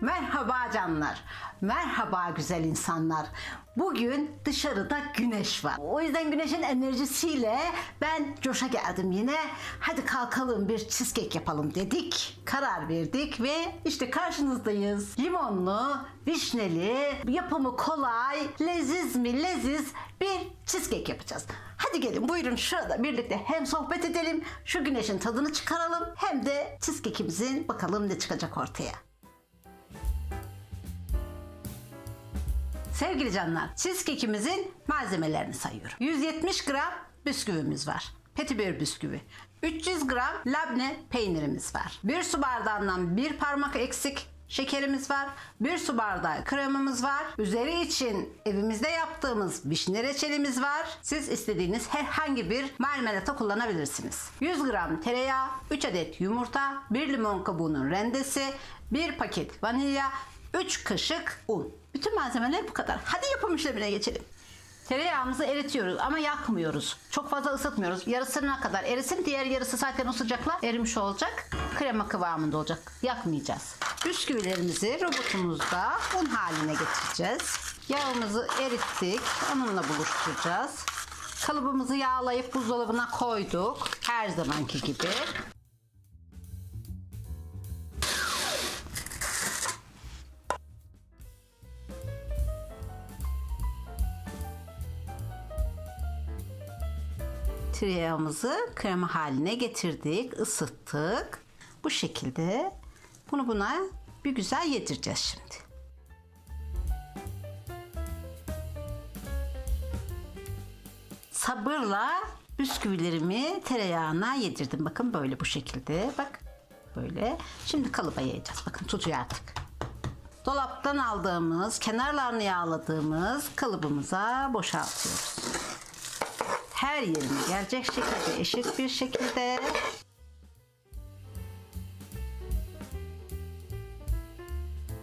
Merhaba canlar. Merhaba güzel insanlar. Bugün dışarıda güneş var. O yüzden güneşin enerjisiyle ben coşa geldim yine. Hadi kalkalım bir cheesecake yapalım dedik. Karar verdik ve işte karşınızdayız. Limonlu, vişneli, yapımı kolay, leziz mi leziz bir cheesecake yapacağız. Hadi gelin buyurun şurada birlikte hem sohbet edelim, şu güneşin tadını çıkaralım hem de cheesecake'imizin bakalım ne çıkacak ortaya. Sevgili canlar, cheesecake'imizin malzemelerini sayıyorum. 170 gram bisküvimiz var. Petibör bisküvi. 300 gram labne peynirimiz var. 1 su bardağından bir parmak eksik şekerimiz var. 1 su bardağı kremamız var. Üzeri için evimizde yaptığımız vişne reçelimiz var. Siz istediğiniz herhangi bir marmelata kullanabilirsiniz. 100 gram tereyağı, 3 adet yumurta, 1 limon kabuğunun rendesi, 1 paket vanilya, 3 kaşık un. Bütün malzemeler bu kadar. Hadi yapım işlemine geçelim. Tereyağımızı eritiyoruz ama yakmıyoruz. Çok fazla ısıtmıyoruz. Yarısına kadar erisin. Diğer yarısı zaten o sıcakla erimiş olacak. Krema kıvamında olacak. Yakmayacağız. Bisküvilerimizi robotumuzda un haline getireceğiz. Yağımızı erittik. Onunla buluşturacağız. Kalıbımızı yağlayıp buzdolabına koyduk. Her zamanki gibi. Tereyağımızı krema haline getirdik, ısıttık. Bu şekilde bunu buna bir güzel yedireceğiz şimdi. Sabırla bisküvilerimi tereyağına yedirdim. Bakın böyle bu şekilde. Bak böyle. Şimdi kalıba yayacağız. Bakın tutuyor artık. Dolaptan aldığımız, kenarlarını yağladığımız kalıbımıza boşaltıyoruz her yerine gelecek şekilde eşit bir şekilde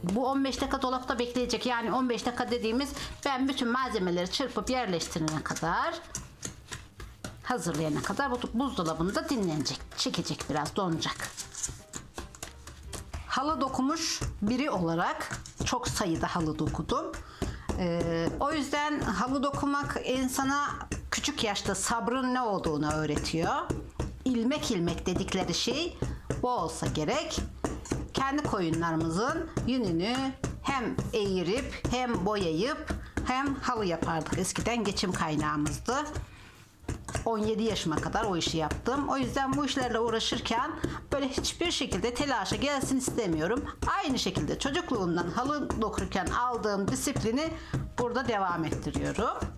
bu 15 dakika dolapta bekleyecek. Yani 15 dakika dediğimiz ben bütün malzemeleri çırpıp yerleştirene kadar hazırlayana kadar bu buzdolabında dinlenecek. Çekecek biraz donacak. Halı dokumuş biri olarak çok sayıda halı dokudum. Ee, o yüzden halı dokumak insana küçük yaşta sabrın ne olduğunu öğretiyor. İlmek ilmek dedikleri şey bu olsa gerek. Kendi koyunlarımızın yününü hem eğirip hem boyayıp hem halı yapardık. Eskiden geçim kaynağımızdı. 17 yaşıma kadar o işi yaptım. O yüzden bu işlerle uğraşırken böyle hiçbir şekilde telaşa gelsin istemiyorum. Aynı şekilde çocukluğumdan halı dokurken aldığım disiplini burada devam ettiriyorum.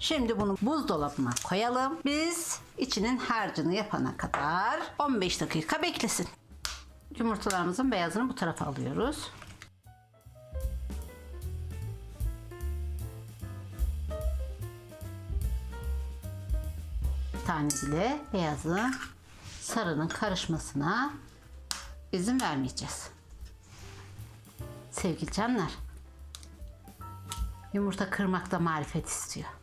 Şimdi bunu buzdolabına koyalım. Biz içinin harcını yapana kadar 15 dakika beklesin. Yumurtalarımızın beyazını bu tarafa alıyoruz. Tane bile beyazı sarının karışmasına izin vermeyeceğiz. Sevgili canlar, yumurta kırmak da marifet istiyor.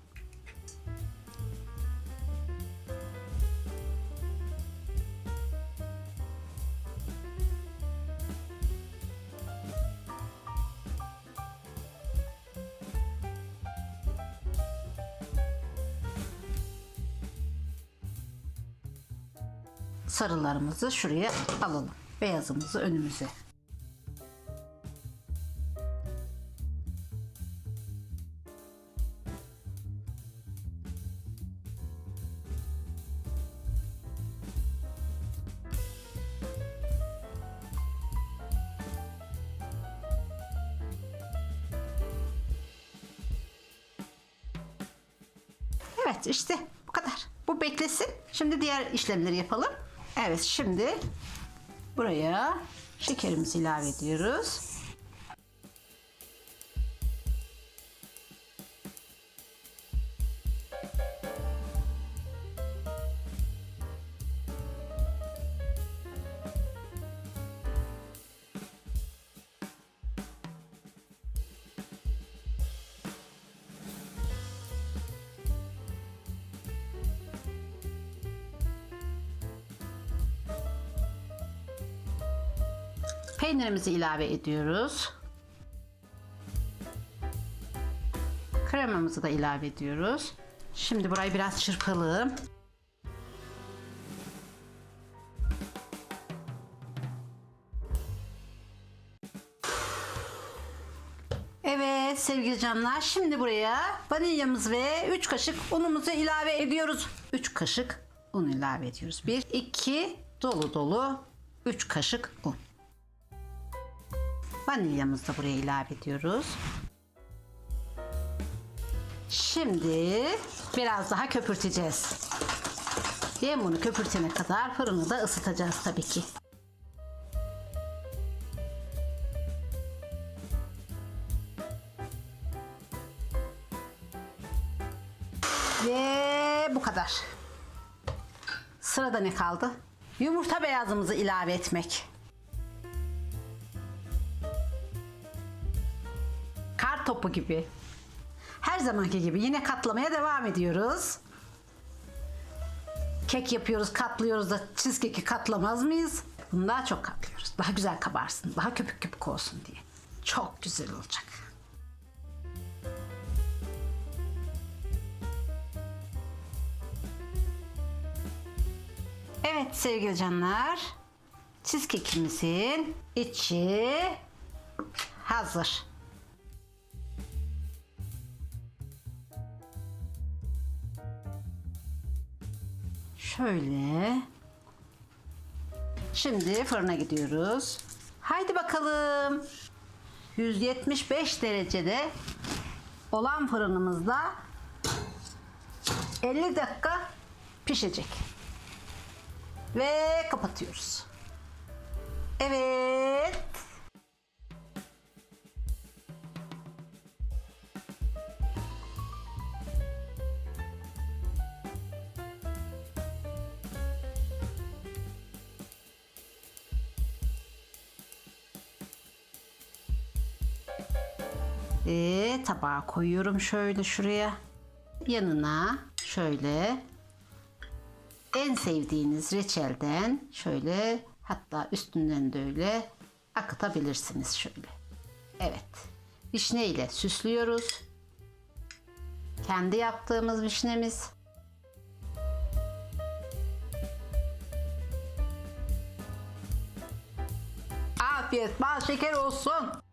Sarılarımızı şuraya alalım. Beyazımızı önümüze. Evet işte bu kadar. Bu beklesin. Şimdi diğer işlemleri yapalım. Evet şimdi buraya şekerimizi ilave ediyoruz. Peynirimizi ilave ediyoruz. Kremamızı da ilave ediyoruz. Şimdi burayı biraz çırpalım. Evet sevgili canlar şimdi buraya vanilyamız ve 3 kaşık unumuzu ilave ediyoruz. 3 kaşık un ilave ediyoruz. 1, 2 dolu dolu 3 kaşık un. Vanilyamızı da buraya ilave ediyoruz. Şimdi biraz daha köpürteceğiz. Bunu köpürtene kadar fırını da ısıtacağız tabii ki. Ve bu kadar. Sırada ne kaldı? Yumurta beyazımızı ilave etmek. Topu gibi. Her zamanki gibi yine katlamaya devam ediyoruz. Kek yapıyoruz, katlıyoruz da cheesecake'i katlamaz mıyız? Bunu daha çok katlıyoruz. Daha güzel kabarsın, daha köpük köpük olsun diye. Çok güzel olacak. Evet sevgili canlar. Cheesecake'imizin içi hazır. Şöyle. Şimdi fırına gidiyoruz. Haydi bakalım. 175 derecede olan fırınımızda 50 dakika pişecek. Ve kapatıyoruz. Evet. Ve tabağa koyuyorum şöyle şuraya. Yanına şöyle en sevdiğiniz reçelden şöyle hatta üstünden de öyle akıtabilirsiniz şöyle. Evet. Vişne ile süslüyoruz. Kendi yaptığımız vişnemiz. Afiyet bal şeker olsun.